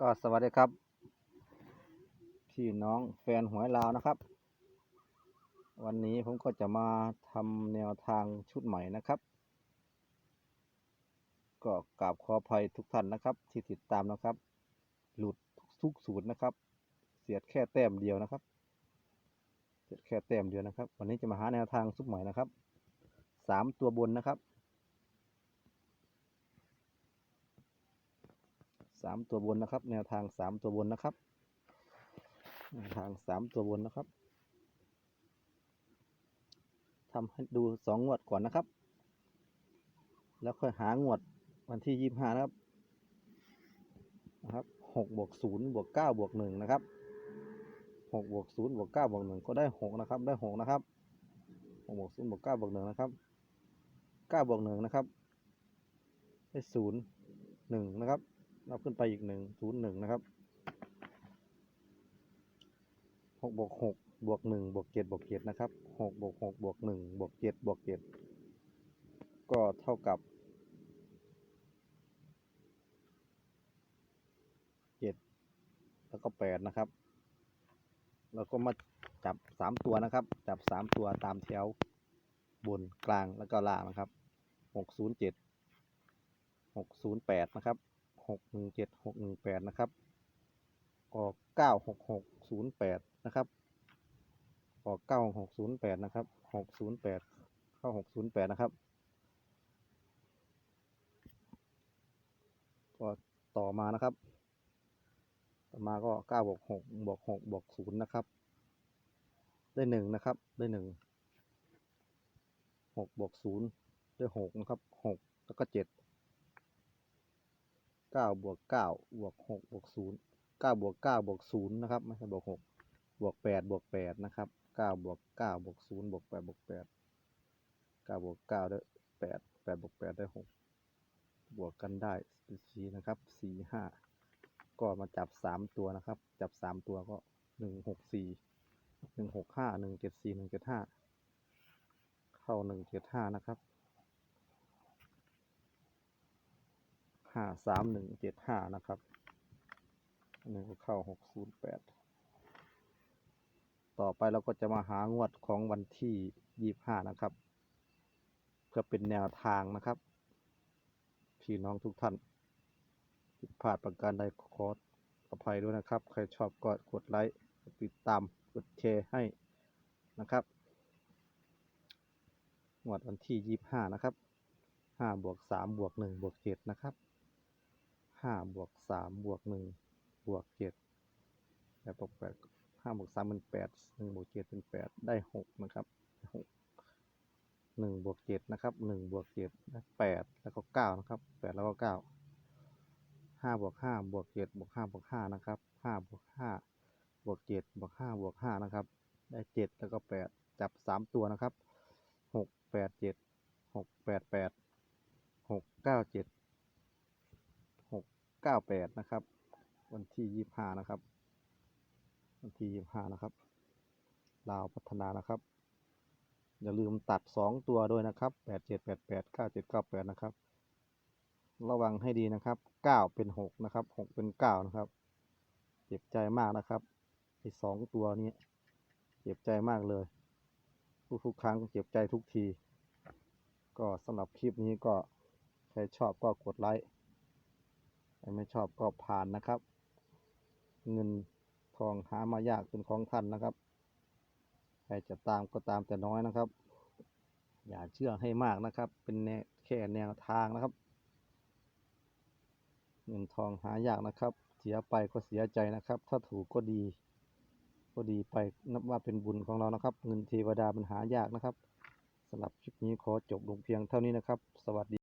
ก็สวัสดีครับ พี่น้องแฟนหวยลาวนะครับ วันนี้ผมก็จะมาทำแนวทางชุดใหม่นะครับ ก็กราบขออภัยทุกท่านนะครับ ที่ติดตามนะครับ หลุดทุกสูตรนะครับ เสียดแค่แต้มเดียวนะครับ เสียดแค่แต้มเดียวนะครับ วันนี้จะมาหาแนวทางชุดใหม่นะครับสามตัวบนนะครับ สามตัวบนนะครับ แนวทางสามตัวบนนะครับแนวทางสามตัวบนนะครับทำให้ดูสองงวดก่อนนะครับ แล้วค่อยหางวดวันที่ยี่ห้านะครับนะครับหกบวกศูนย์บวกเก้าบวกหนึ่งนะครับหกบวกศูนย์บวกเก้าบวกหนึ่งก็ได้หกนะครับ ได้หกนะครับหกบวกศูนย์บวกเก้าบวกหนึ่งนะครับเก้าบวกหนึ่งนะครับ ได้ศูนย์หนึ่งนะครับ นับขึ้นไปอีกหนึ่งศูนย์หนึ่งนะครับหกบวกหกบวกหนึ่งบวกเจ็ดบวกเจ็ดนะครับหกบวกหกบวกหนึ่งบวกเจ็ดบวกเจ็ดก็เท่ากับเจ็ดแล้วก็แปดนะครับ แล้วก็มาจับสามตัวนะครับ จับสามตัวตามแถวบนกลางแล้วก็ล่างนะครับหกศูนย์เจ็ดหกศูนย์แปดนะครับ หกหนึ่งเจ็ดหกหนึ่งแปดนะครับ ออกเก้าหกหกศูนย์แปดนะครับ ออกเก้าหกศูนย์แปดนะครับหกศูนย์แปดเข้าหกศูนย์แปดนะครับก็ต่อมานะครับ ต่อมาก็เก้าบวกหกบวกหกบวกศูนย์นะครับ ได้หนึ่งนะครับ ได้หนึ่งหกบวกศูนย์ได้หกนะครับหกแล้วก็เจ็ด เก้าบวกเก้าบวกหกบวกศูนย์เก้าบวกเก้าบวกศูนย์นะครับไม่ใช่บวกหกบวกแปดบวกแปดนะครับเก้าบวกเก้าบวกศูนย์บวกแปดบวกแปดเก้าบวกเก้าได้แปดแปดบวกแปดได้หกบวกกันได้สี่นะครับสี่ห้าก็มาจับสามตัวนะครับ จับสามตัวก็หนึ่งหกสี่หนึ่งหกห้าหนึ่งเจ็ดสี่หนึ่งเจ็ดห้าเข้าหนึ่งเจ็ดห้านะครับ ห้าสามหนึ่งเจ็ดห้านะครับอันนี้ก็เข้าหกศูนย์แปดต่อไปเราก็จะมาหางวดของวันที่ยี่ห้านะครับ เพื่อเป็นแนวทางนะครับ พี่น้องทุกท่านผิดพลาดประการใดขออภัยด้วยนะครับ ใครชอบก็กดไลค์ติดตามกดแชร์ให้นะครับงวดวันที่ยี่ห้านะครับห้าบวกสามบวกหนึ่งบวกเจ็ดนะครับ ห้าบวกสามบวกหนึ่งบวกเจ็ดแปดบวกแปดห้าบวกสามเป็นแปดหนึ่งบวกเจ็ดเป็นแปดได้หกนะครับหกหนึ่งบวกเจ็ดนะครับหนึ่งบวกเจ็ดได้แปดแล้วก็เก้านะครับแปดแล้วก็เก้าห้าบวกห้าบวกเจ็ดบวกห้าบวกห้านะครับห้าบวกห้าบวกเจ็ดบวกห้าบวกห้านะครับ ได้เจ็ดแล้วก็แปดจับสามตัวนะครับ 98 นะครับ วันที่ 25 นะครับ วันที่ 25 นะครับ ลาวพัฒนานะครับ อย่าลืมตัด 2 ตัวด้วยนะครับ 8788 9798 นะครับ ระวังให้ดีนะครับ 9 เป็น 6 นะครับ 6 เป็น 9 นะครับ เจ็บใจมากนะครับไอ้สองตัวนี้ เจ็บใจมากเลย ทุกๆครั้งเจ็บใจทุกที ก็สำหรับคลิปนี้ก็ใครชอบก็กดไลค์ ไม่ชอบก็ผ่านนะครับ เงินทองหามายากเป็นของท่านนะครับ ใครจะตามก็ตามแต่น้อยนะครับ อย่าเชื่อให้มากนะครับ เป็นแค่แนวทางนะครับ เงินทองหายากนะครับ เสียไปก็เสียใจนะครับ ถ้าถูกก็ดี ก็ดีไปนับว่าเป็นบุญของเรานะครับ เงินเทวดามันหายากนะครับสำหรับคลิปนี้ขอจบลงเพียงเท่านี้นะครับ สวัสดี